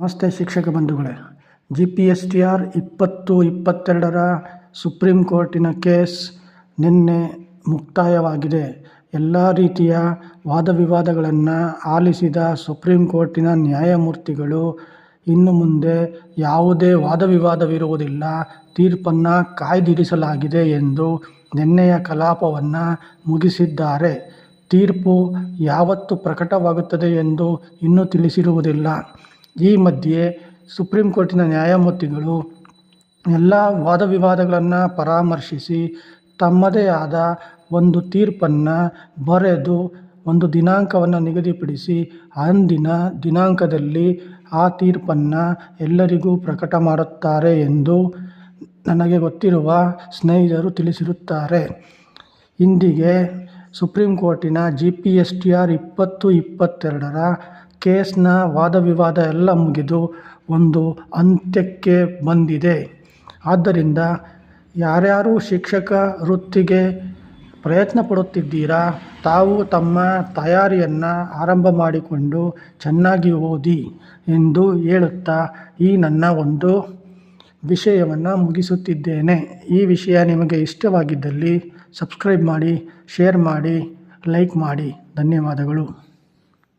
ನಮಸ್ತೆ ಶಿಕ್ಷಕ ಬಂಧುಗಳೇ. G P S T R ಇಪ್ಪತ್ತು ಇಪ್ಪತ್ತೆರಡರ ಸುಪ್ರೀಂ ಕೋರ್ಟಿನ ಕೇಸ್ ನಿನ್ನೆ ಮುಕ್ತಾಯವಾಗಿದೆ. ಎಲ್ಲ ರೀತಿಯ ವಾದ ವಿವಾದಗಳನ್ನು ಆಲಿಸಿದ ಸುಪ್ರೀಂ ಕೋರ್ಟಿನ ನ್ಯಾಯಮೂರ್ತಿಗಳು ಇನ್ನು ಮುಂದೆ ಯಾವುದೇ ವಾದ ವಿವಾದವಿರುವುದಿಲ್ಲ ತೀರ್ಪನ್ನು ಕಾಯ್ದಿರಿಸಲಾಗಿದೆ ಎಂದು ನಿನ್ನೆಯ ಕಲಾಪವನ್ನು ಮುಗಿಸಿದ್ದಾರೆ. ತೀರ್ಪು ಯಾವತ್ತು ಪ್ರಕಟವಾಗುತ್ತದೆ ಎಂದು ಇನ್ನೂ ತಿಳಿಸಿರುವುದಿಲ್ಲ. ಈ ಮಧ್ಯೆ ಸುಪ್ರೀಂ ಕೋರ್ಟಿನ ನ್ಯಾಯಮೂರ್ತಿಗಳು ಎಲ್ಲ ವಾದ ವಿವಾದಗಳನ್ನು ಪರಾಮರ್ಶಿಸಿ ತಮ್ಮದೇ ಆದ ಒಂದು ತೀರ್ಪನ್ನು ಬರೆದು ಒಂದು ದಿನಾಂಕವನ್ನು ನಿಗದಿಪಡಿಸಿ ಅಂದಿನ ದಿನಾಂಕದಲ್ಲಿ ಆ ತೀರ್ಪನ್ನು ಎಲ್ಲರಿಗೂ ಪ್ರಕಟ ಮಾಡುತ್ತಾರೆ ಎಂದು ನನಗೆ ಗೊತ್ತಿರುವ ಸ್ನೇಹಿತರು ತಿಳಿಸಿರುತ್ತಾರೆ. ಇಂದಿಗೆ ಸುಪ್ರೀಂ ಕೋರ್ಟಿನ G P S T R ಇಪ್ಪತ್ತು ಇಪ್ಪತ್ತೆರಡರ ಕೇಸ್ನ ವಾದವಿವಾದ ಎಲ್ಲ ಮುಗಿದು ಒಂದು ಅಂತ್ಯಕ್ಕೆ ಬಂದಿದೆ. ಆದ್ದರಿಂದ ಯಾರ್ಯಾರು ಶಿಕ್ಷಕ ವೃತ್ತಿಗೆ ಪ್ರಯತ್ನ ಪಡುತ್ತಿದ್ದೀರಾ, ತಾವು ತಮ್ಮ ತಯಾರಿಯನ್ನು ಆರಂಭ ಮಾಡಿಕೊಂಡು ಚೆನ್ನಾಗಿ ಓದಿ ಎಂದು ಹೇಳುತ್ತಾ ಈ ನನ್ನ ಒಂದು ವಿಷಯವನ್ನು ಮುಗಿಸುತ್ತಿದ್ದೇನೆ. ಈ ವಿಷಯ ನಿಮಗೆ ಇಷ್ಟವಾಗಿದ್ದಲ್ಲಿ ಸಬ್ಸ್ಕ್ರೈಬ್ ಮಾಡಿ, ಶೇರ್ ಮಾಡಿ, ಲೈಕ್ ಮಾಡಿ. ಧನ್ಯವಾದಗಳು.